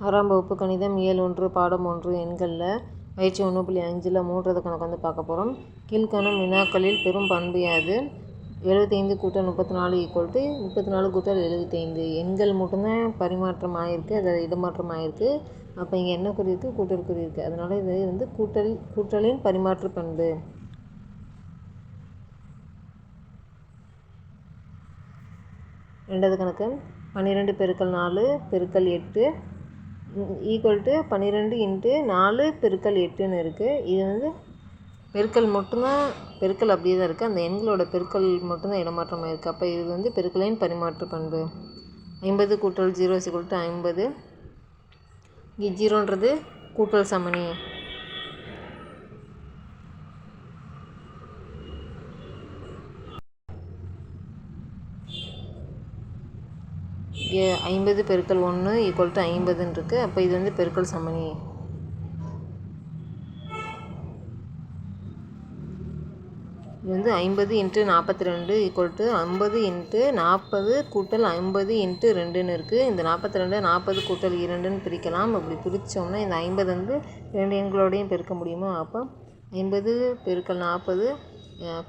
ஆறாம் வகுப்பு கணிதம் இயல் ஒன்று பாடம் ஒன்று எண்களில் பயிற்சி ஒன்று புள்ளி அஞ்சில் மூன்றாவது கணக்கு வந்து பார்க்க போகிறோம் கீழ்காணும் வினாக்களில் பெரும் பண்பு யாது? எழுபத்தைந்து கூட்டல் முப்பத்தி நாலு ஈக்குவல் டு முப்பத்தி நாலு கூட்டல் எழுபத்தைந்து எண்கள் மட்டும்தான் பரிமாற்றம் ஆகிருக்கு அதாவது இடமாற்றம் ஆகிருக்கு அப்போ இங்கே என்ன குறி இருக்குது கூட்டல் குறி இருக்குது அதனால் இது வந்து கூட்டல் கூட்டலின் பரிமாற்று பண்பு. ரெண்டாவது கணக்கு. பன்னிரெண்டு பெருக்கல் நாலு பெருக்கல் எட்டு ஈக்குவல் டு பன்னிரெண்டு இன்ட்டு நாலு பெருக்கல் எட்டுன்னு இருக்குது இது வந்து பெருக்கல் மட்டும்தான் பெருக்கல் அப்படியே தான் இருக்குது அந்த எண்களோட பெருக்கல் மட்டும்தான் இடமாற்றம் இருக்குது அப்போ இது வந்து பெருக்கலின் பரிமாற்று பண்பு. ஐம்பது கூட்டல் ஜீரோ சிக்குவல் டு ஐம்பது. இங்கே ஜீரோன்றது கூட்டல் சமணி. ஏ ஐம்பது பெருக்கல் ஒன்று ஈக்குவல் டு ஐம்பதுன்னு இருக்குது அப்போ இது வந்து பெருக்கல் சமணி. இது வந்து ஐம்பது இன்ட்டு நாற்பத்தி ரெண்டு ஈக்குவல் டு ஐம்பது இன்ட்டு நாற்பது கூட்டல் ஐம்பது இன்ட்டு ரெண்டுன்னு இருக்குது இந்த நாற்பத்தி ரெண்டு நாற்பது கூட்டல் இரண்டுன்னு பிரிக்கலாம். அப்படி பிரித்தோம்னா இந்த ஐம்பது வந்து ரெண்டு எண்களோடையும் பெருக்க முடியுமா? அப்போ ஐம்பது பெருக்கல் நாற்பது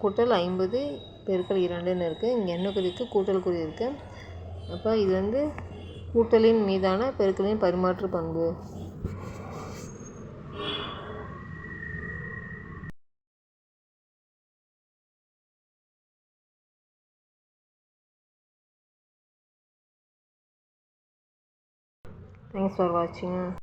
கூட்டல் ஐம்பது பெருக்கல் இரண்டுன்னு இருக்குது இங்கே என்ன கூட்டல் குறி இருக்குது அப்போ இது வந்து கூட்டலின் மீதான பெருக்கலின் பரிமாற்று பண்பு. தேங்க்ஸ் ஃபார் வாட்சிங்